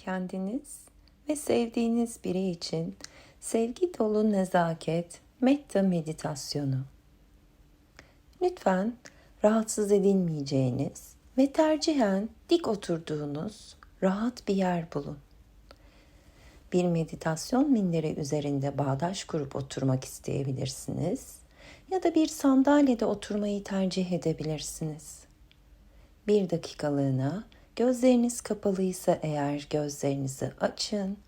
kendiniz ve sevdiğiniz biri için sevgi dolu nezaket metta meditasyonu. Lütfen rahatsız edilmeyeceğiniz ve tercihen dik oturduğunuz rahat bir yer bulun. Bir meditasyon minderi üzerinde bağdaş kurup oturmak isteyebilirsiniz ya da bir sandalyede oturmayı tercih edebilirsiniz. Bir dakikalığına gözleriniz kapalıysa eğer gözlerinizi açın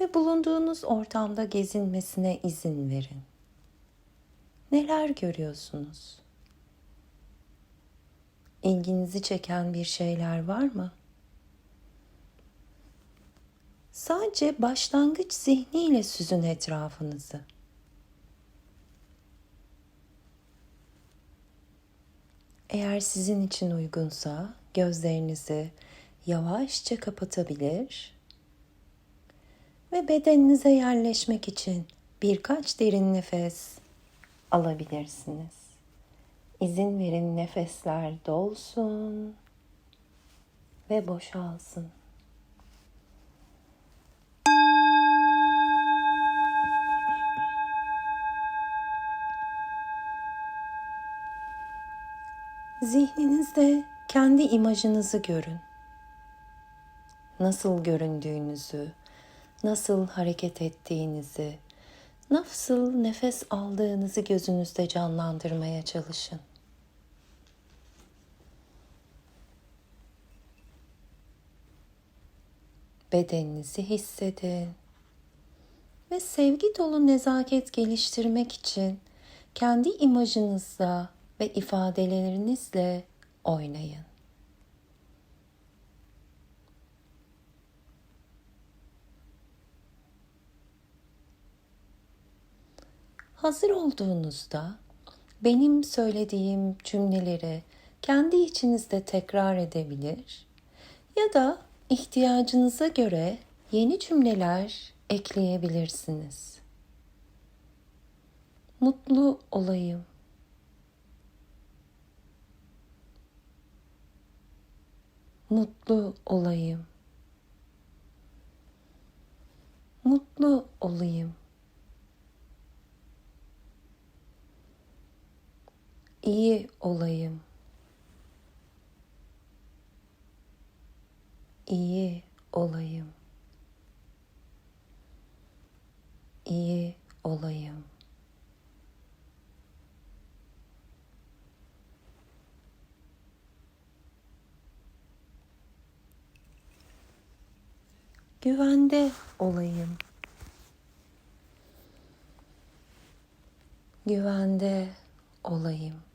ve bulunduğunuz ortamda gezinmesine izin verin. Neler görüyorsunuz? İlginizi çeken bir şeyler var mı? Sadece başlangıç zihniyle süzün etrafınızı. Eğer sizin için uygunsa gözlerinizi yavaşça kapatabilir ve bedeninize yerleşmek için birkaç derin nefes alabilirsiniz. İzin verin nefesler dolsun ve boşalsın. Zihninizde kendi imajınızı görün. Nasıl göründüğünüzü, nasıl hareket ettiğinizi, nasıl nefes aldığınızı gözünüzde canlandırmaya çalışın. Bedeninizi hissedin ve sevgi dolu nezaket geliştirmek için kendi imajınızla ve ifadelerinizle oynayın. Hazır olduğunuzda benim söylediğim cümleleri kendi içinizde tekrar edebilir ya da ihtiyacınıza göre yeni cümleler ekleyebilirsiniz. Mutlu olayım. Mutlu olayım. Mutlu olayım. İyi olayım. İyi olayım. İyi olayım. Güvende olayım. Güvende olayım.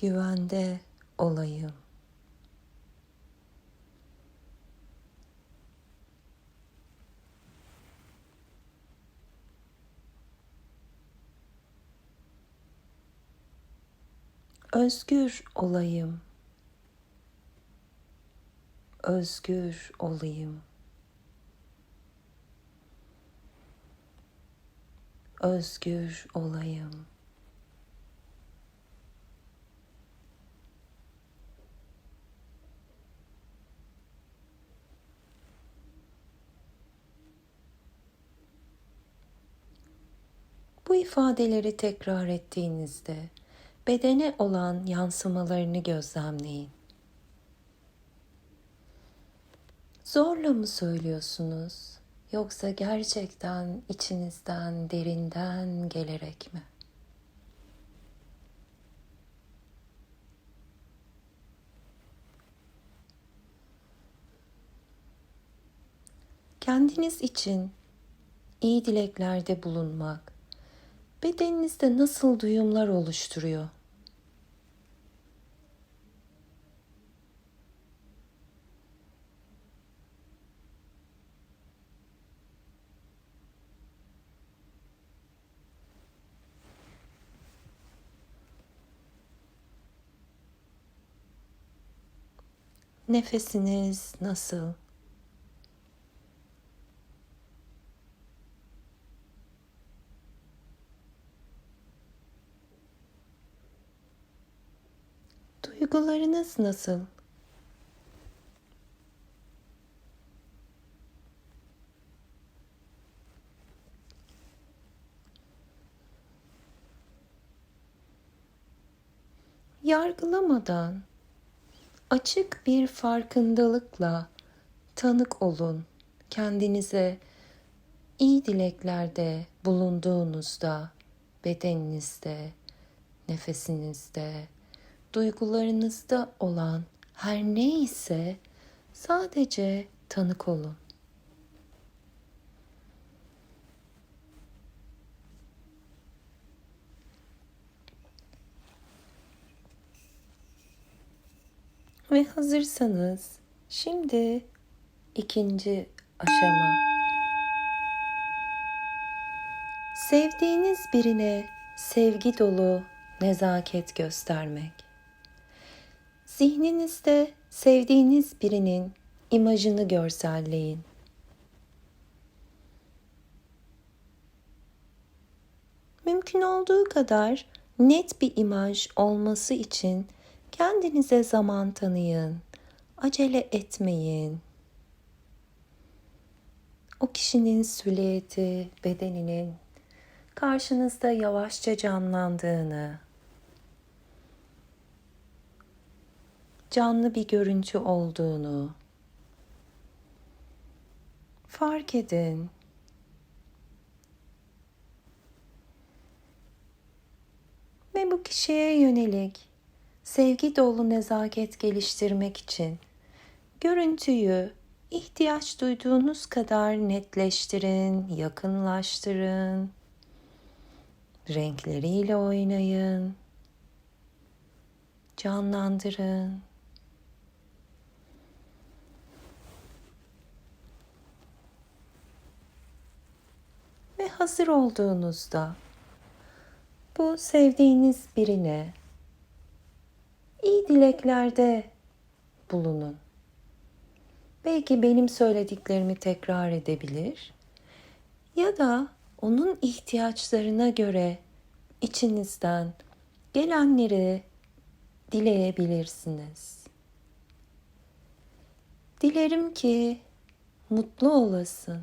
Güvende olayım. Özgür olayım. Özgür olayım. Özgür olayım. İfadeleri tekrar ettiğinizde bedene olan yansımalarını gözlemleyin. Zorla mı söylüyorsunuz yoksa gerçekten içinizden, derinden gelerek mi? Kendiniz için iyi dileklerde bulunmak bedeninizde nasıl duyumlar oluşturuyor? Nefesiniz nasıl? Duygularınız nasıl? Yargılamadan açık bir farkındalıkla tanık olun. Kendinize iyi dileklerde bulunduğunuzda bedeninizde, nefesinizde, duygularınızda olan her neyse sadece tanık olun. Ve hazırsanız şimdi ikinci aşama. Sevdiğiniz birine sevgi dolu nezaket göstermek. Zihninizde sevdiğiniz birinin imajını görselleyin. Mümkün olduğu kadar net bir imaj olması için kendinize zaman tanıyın. Acele etmeyin. O kişinin silüeti, bedeninin karşınızda yavaşça canlandığını, canlı bir görüntü olduğunu fark edin. Ve bu kişiye yönelik sevgi dolu nezaket geliştirmek için görüntüyü ihtiyaç duyduğunuz kadar netleştirin, yakınlaştırın. Renkleriyle oynayın. Canlandırın. Ve hazır olduğunuzda bu sevdiğiniz birine iyi dileklerde bulunun. Belki benim söylediklerimi tekrar edebilir ya da onun ihtiyaçlarına göre içinizden gelenleri dileyebilirsiniz. Dilerim ki mutlu olasın.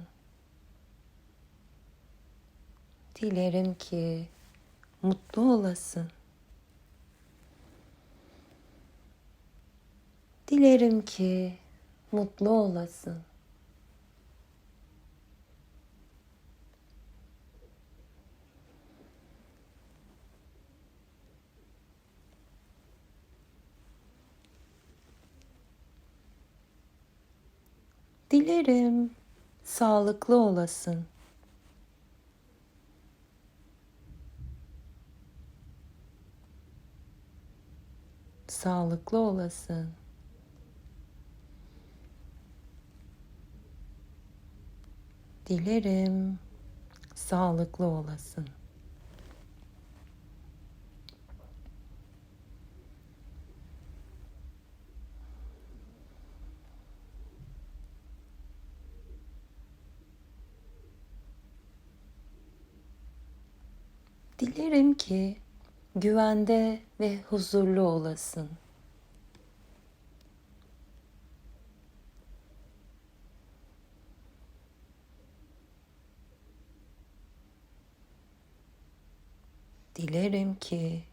Dilerim ki mutlu olasın. Dilerim ki mutlu olasın. Dilerim sağlıklı olasın. Sağlıklı olasın. Dilerim sağlıklı olasın. Dilerim ki güvende ve huzurlu olasın. Dilerim ki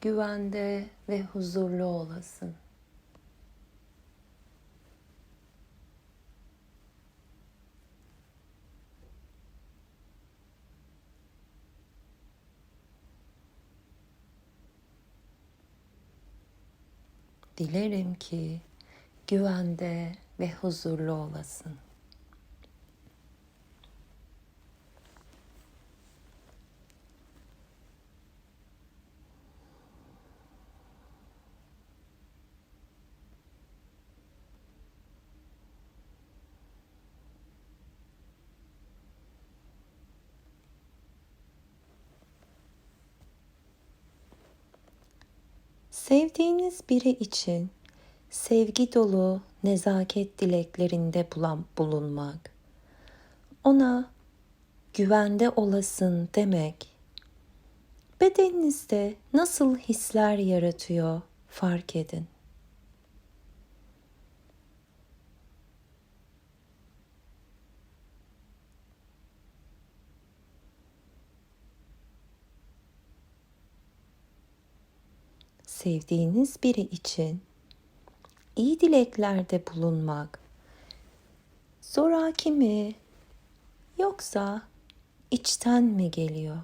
güvende ve huzurlu olasın. Dilerim ki güvende ve huzurlu olasın. Sevdiğiniz biri için sevgi dolu nezaket dileklerinde bulan, bulunmak, ona güvende olasın demek, bedeninizde nasıl hisler yaratıyor fark edin. Sevdiğiniz biri için iyi dileklerde bulunmak zoraki mi yoksa içten mi geliyor?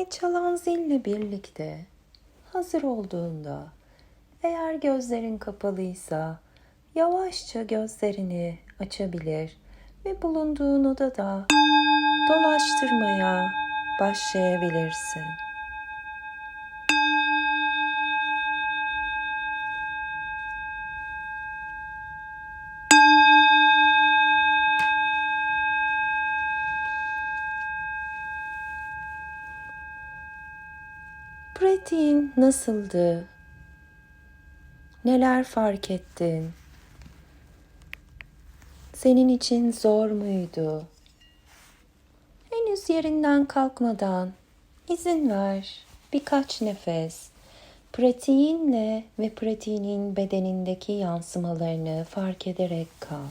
Ve çalan zille birlikte hazır olduğunda eğer gözlerin kapalıysa yavaşça gözlerini açabilir ve bulunduğun odada dolaştırmaya başlayabilirsin. Pratiğin nasıldı? Neler fark ettin? Senin için zor muydu? Henüz yerinden kalkmadan izin ver birkaç nefes pratiğinle ve pratiğinin bedenindeki yansımalarını fark ederek kal.